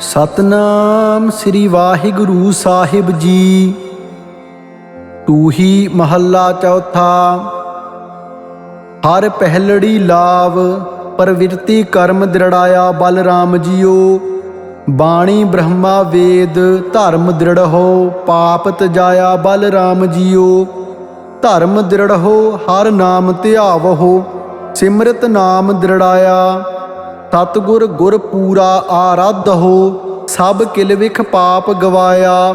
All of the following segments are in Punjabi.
ਸਤਨਾਮ ਸ੍ਰੀ ਵਾਹਿਗੁਰੂ ਸਾਹਿਬ ਜੀ। ਟੂਹੀ ਮਹੱਲਾ ਚੌਥਾ। ਹਰ ਪਹਿਲੜੀ ਲਾਵ, ਪ੍ਰਵਿਰਤੀ ਕਰਮ ਦ੍ਰਿੜਾਇਆ ਬਲਰਾਮ ਜੀਓ। ਬਾਣੀ ਬ੍ਰਹਮਾ ਵੇਦ, ਧਰਮ ਦ੍ਰਿੜ ਹੋ ਪਾਪ ਤਜਾਇਆ ਬਲਰਾਮ ਜੀਓ। ਧਰਮ ਦ੍ਰਿੜ ਹੋ, ਹਰ ਨਾਮ ਧਿਆਵਹੋ, ਸਿਮਰਤ ਨਾਮ ਦ੍ਰਿੜਾਇਆ। ਸਤਿਗੁਰ ਗੁਰ ਪੂਰਾ ਆਰਾਧ ਹੋ ਸਭ ਕਿਲ ਵਿਖ ਪਾਪ ਗਵਾਇਆ।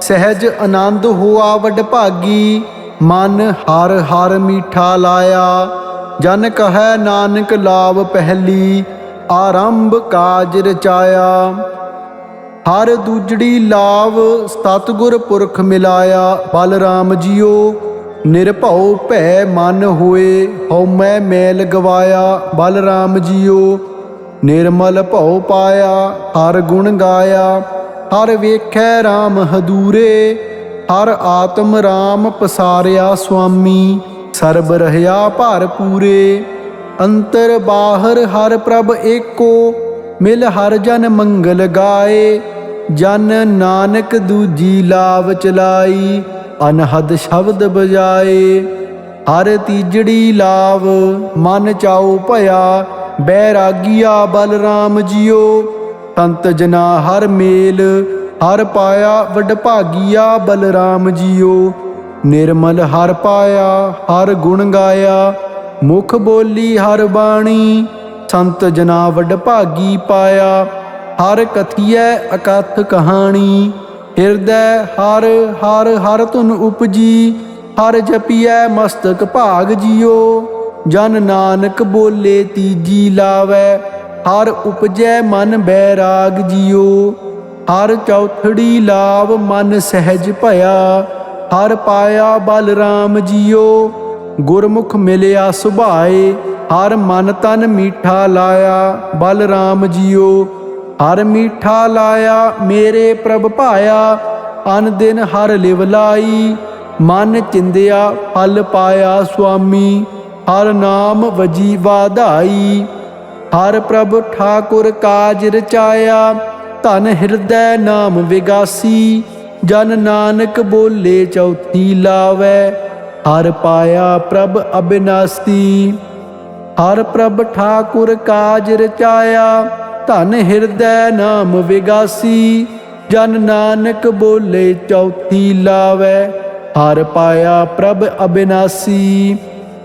ਸਹਿਜ ਆਨੰਦ ਹੋਆ ਵਡ ਭਾਗੀ, ਮਨ ਹਰ ਹਰ ਮੀਠਾ ਲਾਇਆ। ਜਨ ਕਹੈ ਨਾਨਕ ਲਾਭ ਪਹਿਲੀ, ਆਰੰਭ ਕਾਜ ਰਚਾਇਆ। ਹਰ ਦੂਜੜੀ ਲਾਭ ਸਤਿਗੁਰ ਪੁਰਖ ਮਿਲਾਇਆ। ਬਲਰਾਮ ਜੀਓ, ਨਿਰਭਉ ਭੈ ਮਨ ਹੋਏ, ਹਉਮੈ ਮੈਲ ਗਵਾਇਆ। ਬਲਰਾਮ ਜੀਓ ਨਿਰਮਲ ਭਉ ਪਾਇਆ, ਹਰ ਗੁਣ ਗਾਇਆ, ਹਰ ਵੇਖੈ RAM ਹਦੂਰੇ, ਹਰ ਆਤਮ RAM ਪਸਾਰਿਆ ਸੁਆਮੀ, ਸਰਬ ਰਹਿਆ ਭਰ ਪੂਰੇ, ਅੰਤਰ ਬਾਹਰ ਹਰ ਪ੍ਰਭ ਏਕੋ, ਮਿਲ ਹਰ ਜਨ ਮੰਗਲ ਗਾਏ, ਜਨ ਨਾਨਕ ਦੂਜੀ ਲਾਵ ਚਲਾਈ, ਅਨਹਦ ਸ਼ਬਦ ਬਜਾਏ, ਹਰ ਤੀਜੜੀ ਲਾਭ ਮਨ ਚਾਉ ਭਇਆ ਬੈਰਾਗੀਆ ਬਲਰਾਮ ਜੀਓ। ਸੰਤ ਜਨਾ ਹਰ ਮੇਲ, ਹਰ ਪਾਇਆ ਵਡ ਭਾਗੀਆ ਬਲਰਾਮ ਜੀਓ। ਨਿਰਮਲ ਹਰ ਪਾਇਆ, ਹਰ ਗੁਣ ਗਾਇਆ, ਮੁਖ ਬੋਲੀ ਹਰ ਬਾਣੀ, ਸੰਤ ਜਨਾ ਵਡ ਭਾਗੀ ਪਾਇਆ। ਹਰ ਕਥੀਐ ਅਕਥ ਕਹਾਣੀ, ਹਿਰਦੈ ਹਰ ਹਰ ਹਰ ਧੁਨ ਉਪਜੀ, ਹਰ ਜਪੀਐ ਮਸਤਕ ਭਾਗ ਜਿਓ। ਜਨ ਨਾਨਕ ਬੋਲੇ ਤੀਜੀ ਲਾਵੈ, ਹਰ ਉਪਜੈ ਮਨ ਬੈਰਾਗ ਜੀਓ ਹਰ ਚੌਥੜੀ ਲਾਵ ਮਨ ਸਹਿਜ ਭਇਆ, ਹਰ ਪਾਇਆ ਬਲਰਾਮ ਜੀਓ ਗੁਰਮੁਖ ਮਿਲਿਆ ਸੁਭਾਏ, ਹਰ ਮਨ ਤਨ ਮੀਠਾ ਲਾਇਆ ਬਲਰਾਮ ਜੀਓ ਹਰ ਮੀਠਾ ਲਾਇਆ ਮੇਰੇ ਪ੍ਰਭ ਭਾਇਆ, ਅਨ ਦਿਨ ਹਰ ਲਿਵ ਲਾਈ। ਮਨ ਚਿੰਦਿਆ ਫਲ ਪਾਇਆ ਸੁਆਮੀ। ਹਰ ਨਾਮ ਵਜੀ ਵਾਧਾਈ, ਹਰ ਪ੍ਰਭ ਠਾਕੁਰ ਕਾਜ ਰਚਾਇਆ, ਧਨ ਹਿਰਦੈ ਨਾਮ ਵਿਗਾਸੀ, ਜਨ ਨਾਨਕ ਬੋਲੇ ਚੌਥੀ ਲਾਵੈ, ਹਰ ਪਾਇਆ ਪ੍ਰਭ ਅਬਿਨਾਸੀ। ਹਰ ਪ੍ਰਭ ਠਾਕੁਰ ਕਾਜ ਰਚਾਇਆ, ਧਨ ਹਿਰਦੈ ਨਾਮ ਵਿਗਾਸੀ, ਜਨ ਨਾਨਕ ਬੋਲੇ ਚੌਥੀ ਲਾਵੈ, ਹਰ ਪਾਇਆ ਪ੍ਰਭ ਅਬਿਨਾਸੀ।